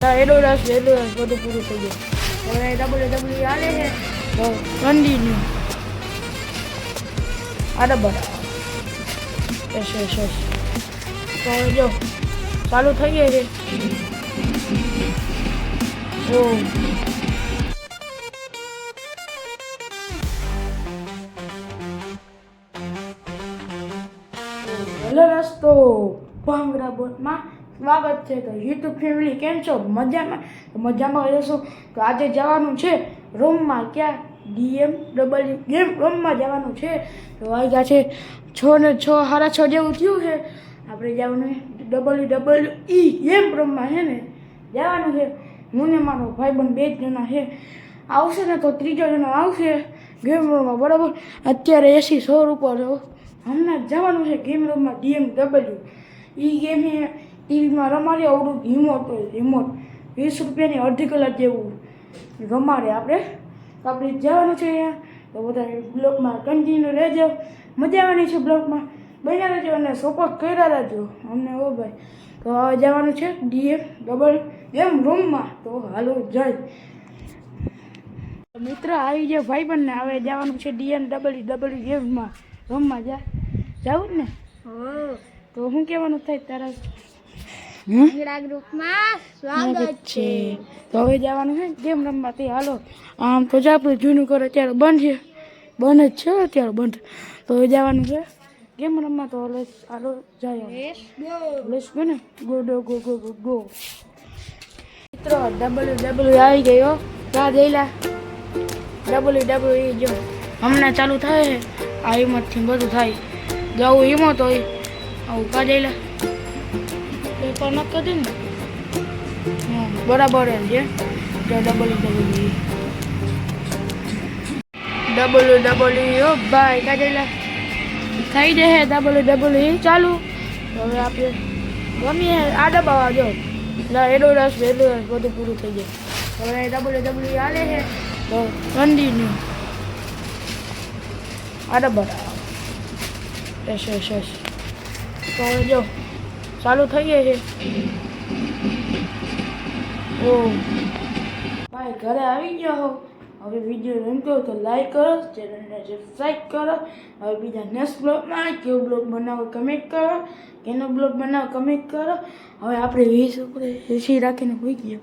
એડોડસ એડોડસ બધું પૂરું થઈ ગયું. હવે ડબલ આ ડબલ તો ચાલુ થઈ ગઈ છે. ઓ હેલો, રસ્તો. ભાંગરા બોટમાં સ્વાગત છે. તો યુટ્યુબ ફેમિલી કેમ છો? મજામાં? મજામાં રહેશો તો આજે જવાનું છે રૂમમાં. ક્યાં? ડીએમ ડબલ્યુ ગેમ રૂમમાં જવાનું છે. તો વાગ્યા છે છ ને છ, સાડા છ જેવું થયું છે. આપણે જવાનું ડબલ્યુ ડબલ્યુ ઈ ગેમ રૂમમાં છે ને? જવાનું છે. હું ને મારો ભાઈબંધ બે જ જણા છે. આવશે ને તો ત્રીજો જણો આવશે ગેમ રૂમમાં બરાબર? અત્યારે એસી સો રૂપિયા હમણાં જવાનું છે ગેમ રૂમમાં ડીએમ ડબલ્યુ ઈ ગેમ ટીવીમાં રમાડે અવરું રિમોટ રિમોટ વીસ રૂપિયાની અડધી કલાક જેવું રમાડે આપણે. આપણે જવાનું છે અહીંયા. તો બધા બ્લોગમાં કન્ટિન્યુ રહેજો. મજા આવવાની છે બ્લોગમાં બન્યા રહેજો અને સપોર્ટ કર્યા રહેજો. અમને ઓ ભાઈ. તો હવે જવાનું છે ડીએમ ડબલ એમ રૂમમાં તો હાલો જાય. મિત્ર આવી ગયા ભાઈ ને હવે જવાનું છે ડીએન ડબલ્યુ ડબલ્યુ એમમાં રૂમમાં જા. જાવું ને? તો શું કહેવાનું થાય તારા સ્વાગત છે. તો હવે જવાનું છે ગેમ રમવા તે. હાલો. આમ તો જ આપણે જૂનું કરે અત્યારે બંધ છે. બંધ જ છે અત્યારે બંધ. તો હવે જવાનું છે ગેમ રમવા. તો હાલો હાલો જાય લેસ ગો ને. ગો ડો ગો ગો ગો ગો મિત્રો ડબલ્યુ ડબલ્યુ આવી ગયો કા જઈલા ડબલ્યુ ડબલ્યુ જો હમણાં ચાલુ થાય છે આ હિંમતથી બધું થાય. જવું હિંમત હોય. આવું કા જઈલા પેપર ન કરી ને. બરાબર છે. તો ડબલ ડબલ ડબલ્યુ ડબલ્યુ ભાઈ કા જઈલા થઈ જશે ડબલ ડબલ્યુ ચાલુ. હવે આપણે રમીએ. આ દબાવા જો. ના એડોડસ એડોડસ બધું પૂરું થઈ જાય. હવે ડબલ ડબલ્યુ હાલે છે. તો કન્ટિન્યુ આ ડબર યસ યસ યસ. તો જો. ચાલુ થઈ ગઈ છે. ઓ. ભાઈ, ઘરે આવી ગયો હો. હવે વીડિયો ગમતો તો લાઈક કરો ચેનલને સબસ્ક્રાઈબ કરો. હવે બીજા નેક્સ્ટ બ્લોગમાં કેવો બ્લોગ બનાવો કમેન્ટ કરો. કેનો બ્લોગ બનાવો કમેન્ટ કરો. હવે આપણે વીસ ઉપર એસી રાખીને હોઈ ગયા.